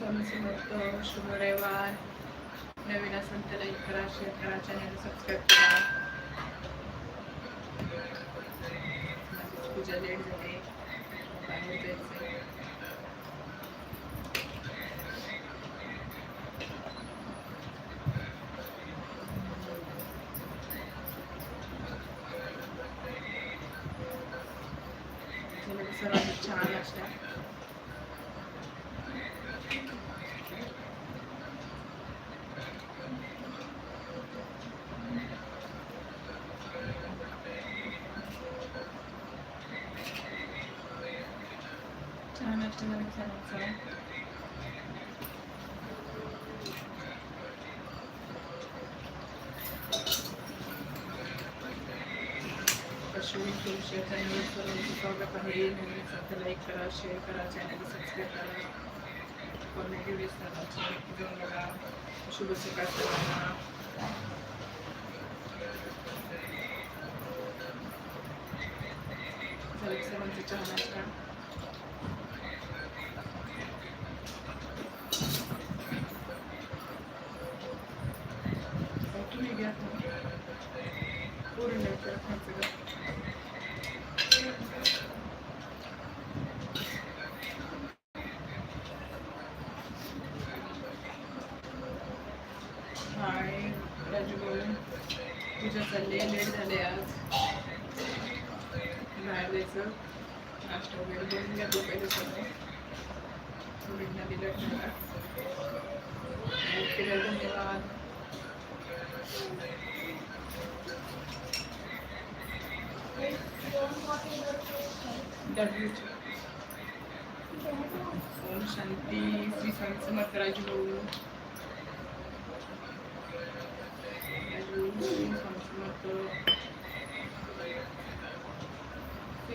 स्वामी समर्थ शुभ रविवार नवीन असेल तर लाईक करा शेअर करा चॅनल सबस्क्राईब करा पूजा लेट झाली बाहेर जायचं त्यामध्ये सर्वांना छान नाश्ता छान नाश्ता चॅनल लाईक करा शेअर करा चॅनल सबस्क्राईब करा कॉमेडी विस्ताराची जाऊन बघा शुभ सकाळ सर्वांना झालं चहा नाश्ता हाय राजू भाऊ तुझ्या चालले लेट झाले आज। बाहेर जायचं नाश्ता वगैरे बनवून घेतलं पहिले सगळं मुलींना दिलं ठेवा ओके धन्यवाद ओम शांती, श्री समर्थ राजू श्री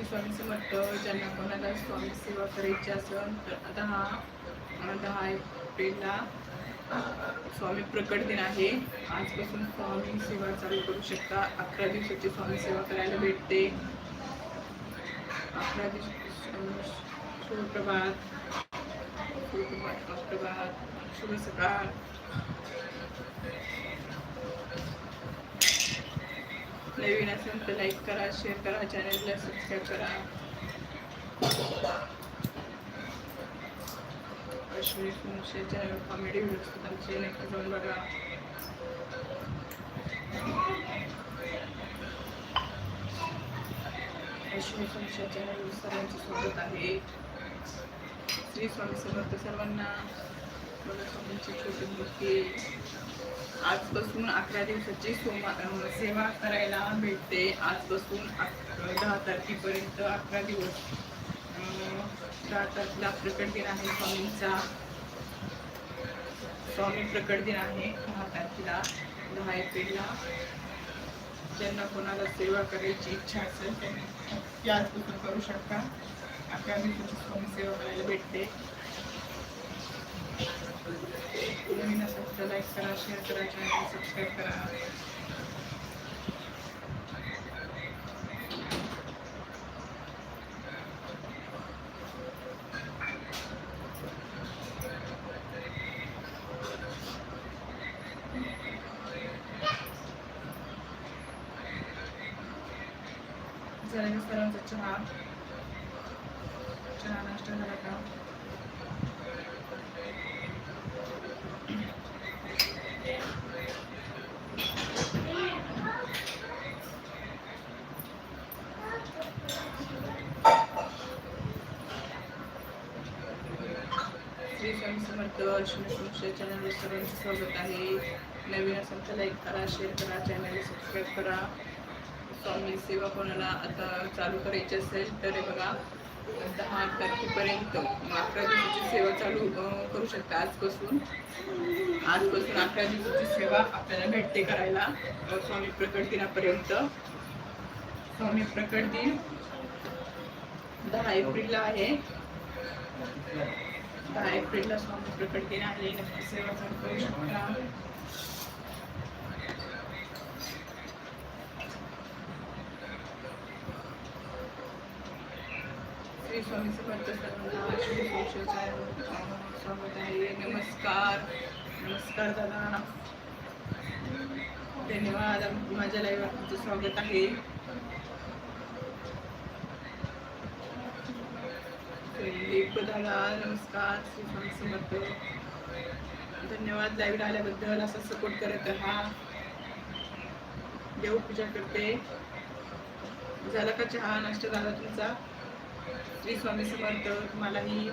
स्वामी समर्थ श्री ज्यांना कोणाला स्वामी सेवा करायची असेल तर दहा दहा एप्रिलला स्वामी प्रकट दिन आहे आजपासून स्वामी सेवा चालू करू शकता. अकरा दिवसाची स्वामी सेवा करायला भेटते. अकरा दिवस सुप्रभात सुप्रभात शुभ सकाळ नवीन असेल तर लाईक करा शेअर करा चॅनलला सबस्क्राईब करा. अश्विनी सुनशे चॅनल कॉमेडी व्हिडिओज आमचे नक्की जाऊन बघा. अश्विनी चॅनल सर्वांचं स्वागत आहे. श्री स्वामी समर्थ सर्वांना. बघा स्वामींची छोटी मूर्ती आजपासून अकरा दिवसाची सोमा सेवा करायला भेटते. आजपासून दहा तारखेपर्यंत अकरा दिवस दहा तारखेला प्रकट दिन आहे स्वामींचा. स्वामी प्रकट दिन आहे दहा तारखेला दहा एप्रिलला. ज्यांना कोणाला सेवा करायची इच्छा असेल त्यांनी ती आजपासून करू शकता. अकरा दिवसाची स्वामी सेवा करायला भेटते नवीन असेल तर लाईक करा शेअर करा चॅनल सबस्क्राईब करा सर्वांचा चहा चहा नाश्ता झाला का श्री स्वामी समर्थ अश्विनी चॅनलवर सर्वांचं स्वागत आहे. नवीन असेल तर लाईक करा शेअर करा चॅनल सबस्क्राईब करा. स्वामी सेवा कोणाला आता चालू करायची असेल तर बघा दहा तारखेपर्यंत अकरा दिवसाची सेवा चालू करू शकता आजपासून. आजपासून अकरा दिवसाची सेवा आपल्याला भेटते करायला. स्वामी प्रकट दिनापर्यंत. स्वामी प्रकट दिन दहा एप्रिलला आहे. दहा एप्रिलला स्वामी प्रकट दिन नक्की सेवा चालू करू शकता श्री स्वामी समर्थ स्वागत आहे. नमस्कार. नमस्कार दादा. धन्यवाद. माझ्या लाईव्ह तुमचं स्वागत आहे. दिलीप नमस्कार श्री समर्थ. धन्यवाद लाईव्ह आल्याबद्दल असा सपोर्ट करत राहा. देवपूजा करते. झाला का चहा? नाश्ता झाला तुमचा? श्री स्वामी समर्थ तुम्हालाही.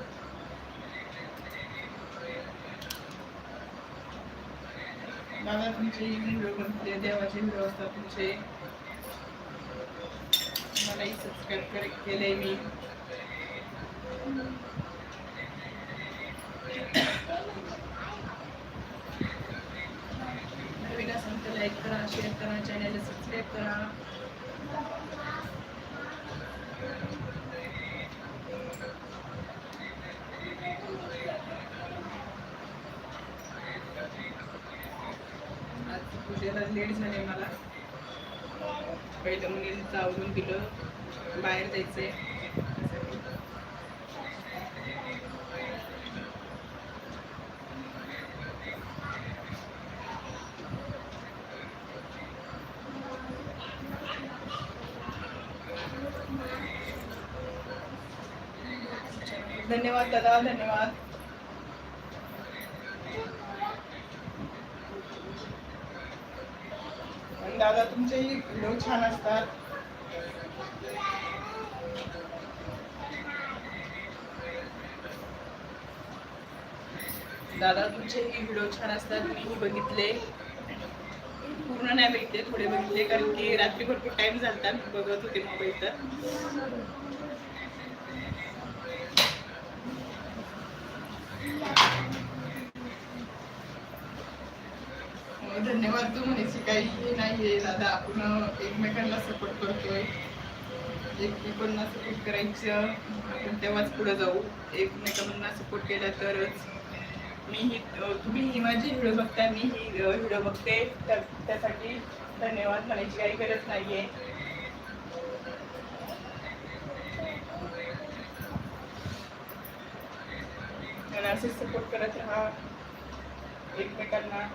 दादा तुमचे व्हिडिओ देवाचे व्हिडिओ असतात तुमचे. मलाही सबस्क्राईब कर मी. लाईक करा शेअर करा चॅनलला सबस्क्राईब करा. आज पूजेला लेट झाले मला पहिलं मुलीचं आवडून दिलं बाहेर जायचंय. धन्यवाद दादा धन्यवाद. दादा तुमचेही व्हिडिओ छान असतात. दादा तुमचेही व्हिडिओ छान असतात. मीही बघितले. पूर्ण नाही बघितले थोडे बघितले कारण की रात्री भरपूर टाइम झालता मी बघत होते मोबाईल तर. धन्यवाद तू म्हणायची काही हे नाहीये. दादा आपण एकमेकांना सपोर्ट करतोय. एकमेकांना सपोर्ट करायचं. आपण तेव्हाच पुढे जाऊ. एकमेकांना सपोर्ट केला तरच. मी ही तुम्ही ही माझी व्हिडिओ बघता मी ही व्हिडिओ बघते. तर त्यासाठी धन्यवाद म्हणायची काही गरज नाहीये. आणि असेच सपोर्ट करत राहा. एकमेकांना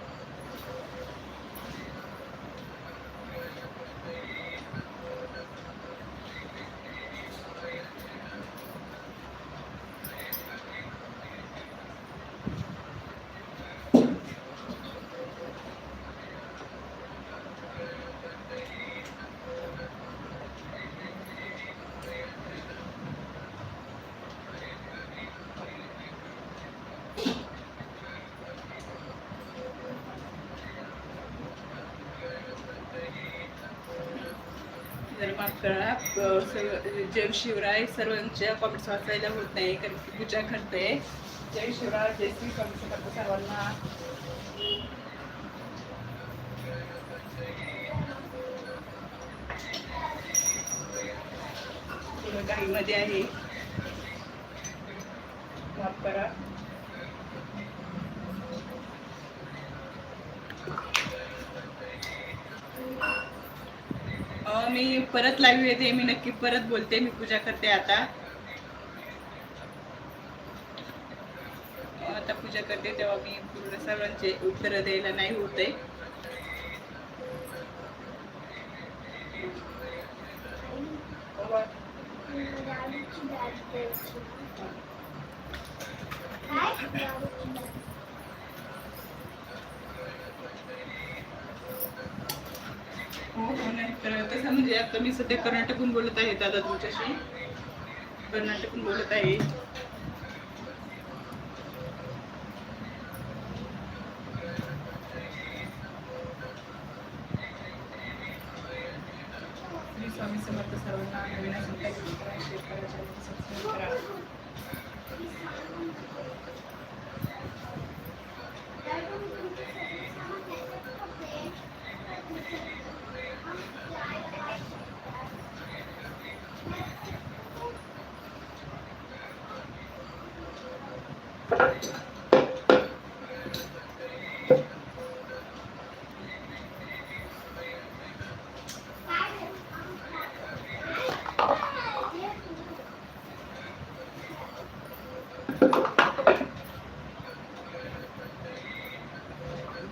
जर माफ करा सर्व जय शिवराय सर्वांच्या कॉमेंट्स वाचायला होत नाही कारण की पूजा करते. जय शिवराय जय श्री कॉमेंट्स करतो सर्वांना. थोडं घाईमध्ये आहे. माफ करा. मी परत लाईव्ह येते मी नक्की परत बोलते मी पूजा करते आता. आता पूजा करते तेव्हा मी पूर्ण सर्वांचे उत्तर द्यायला नाही होते. आहे तर तसं म्हणजे आता मी सध्या कर्नाटकहून बोलत आहे दादा तुमच्याशी. कर्नाटकहून बोलत आहे श्री स्वामी समर्थ सर्वांना नवीन असेल तर like करा, share करा, channel subscribe करा.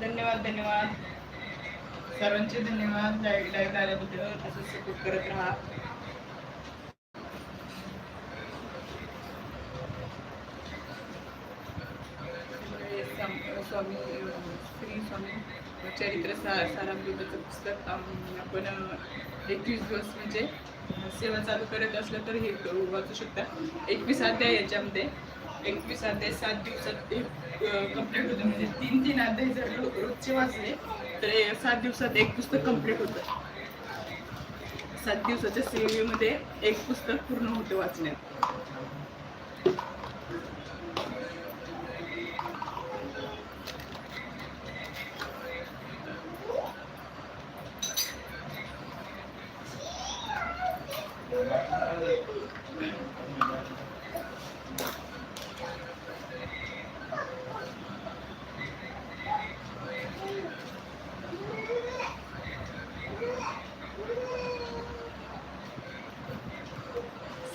धन्यवाद धन्यवाद. सर्वांचे धन्यवाद. लाइट लाइट आल्याबद्दल असं सपोर्ट करत राहा. स्वामी श्री स्वामी चरित्र सा सारामृताचं पुस्तक आपण एकवीस दिवस म्हणजे सेवा चालू करत असलं तर हे वाचू शकता. एकवीस अध्याय याच्यामध्ये. एकवीस अध्याय सात दिवसात एक कंप्लीट होतं. म्हणजे तीन तीन अध्याय जर रोजचे वाचले तर सात दिवसात एक पुस्तक कंप्लीट होतं. सात दिवसाच्या सेवेमध्ये एक पुस्तक पूर्ण होतं वाचण्यात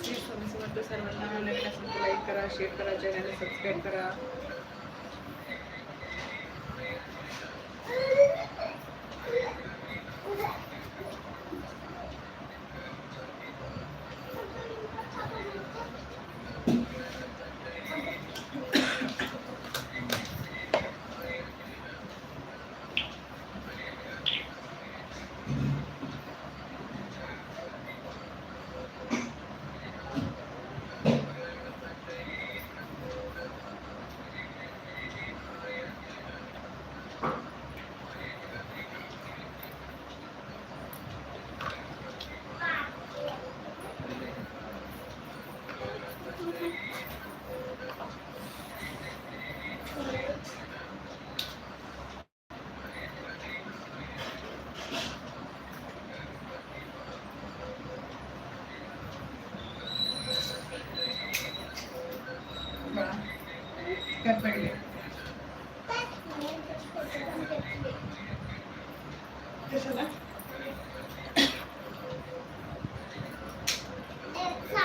श्री स्वामी समर्थ सर्वांना नवीन असेल तर लाईक करा शेअर करा चॅनलला सबस्क्राईब करा.